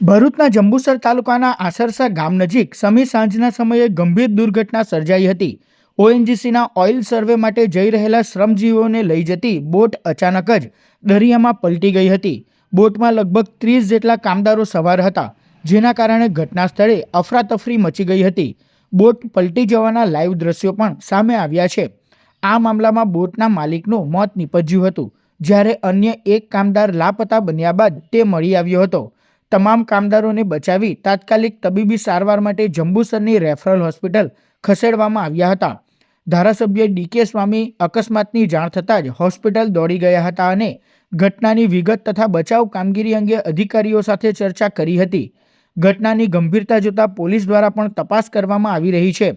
ભરૂચના જંબુસર તાલુકાના આસરસા ગામ નજીક સમી સાંજના સમયે ગંભીર દુર્ઘટના સર્જાઈ હતી. ઓએનજીસીના ઓઇલ સર્વે માટે જઈ રહેલા શ્રમજીવીઓને લઈ જતી બોટ અચાનક જ દરિયામાં પલટી ગઈ હતી. બોટમાં લગભગ ત્રીસ જેટલા કામદારો સવાર હતા, જેના કારણે ઘટના સ્થળે અફરાતફરી મચી ગઈ હતી. બોટ પલટી જવાના લાઈવ દ્રશ્યો પણ સામે આવ્યા છે. આ મામલામાં બોટના માલિકનું મોત નીપજ્યું હતું, જ્યારે અન્ય એક કામદાર લાપતા બન્યા બાદ તે મળી આવ્યો હતો. તમામ કામદારોને બચાવી તાત્કાલિક તબીબી સારવાર માટે જંબુસરની રેફરલ હોસ્પિટલ ખસેડવામાં આવ્યા હતા. ધારાસભ્ય ડીકે સ્વામી અકસ્માતની જાણ થતાં જ હોસ્પિટલ દોડી ગયા હતા અને ઘટનાની વિગત તથા બચાવ કામગીરી અંગે અધિકારીઓ સાથે ચર્ચા કરી હતી. ઘટનાની ગંભીરતા જોતાં પોલીસ દ્વારા પણ તપાસ કરવામાં આવી રહી છે.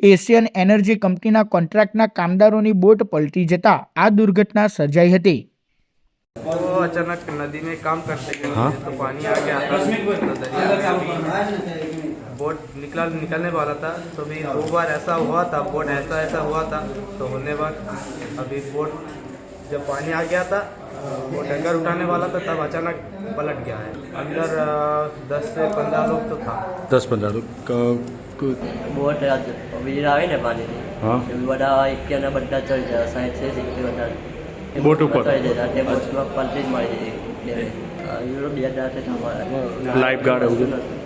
એશિયન એનર્જી કંપનીના કોન્ટ્રાક્ટના કામદારોની બોટ પલટી જતા આ દુર્ઘટના સર્જાઈ હતી. वो अचानक नदी में काम करते गए तो पानी आ गया था तो दरिया में बोट निकला निकलने वाला था तो भी दो बार ऐसा हुआ था बोट ऐसा ऐसा हुआ था तो होने बाद अभी बोट जब पानी आ गया था वो टैंकर उठाने वाला था तब अचानक पलट गया है अंदर अ, दस से पंद्रह लोग तो था દસ પંદર ક- ક- બોટ વીજ આવે ને પાણીની હા એ બધા એક્યાના બધા ચડી જાય સાઠ છે સિત્તેર બધા બોટ ઉપર? લાઈફ ગાર્ડ એવું છે?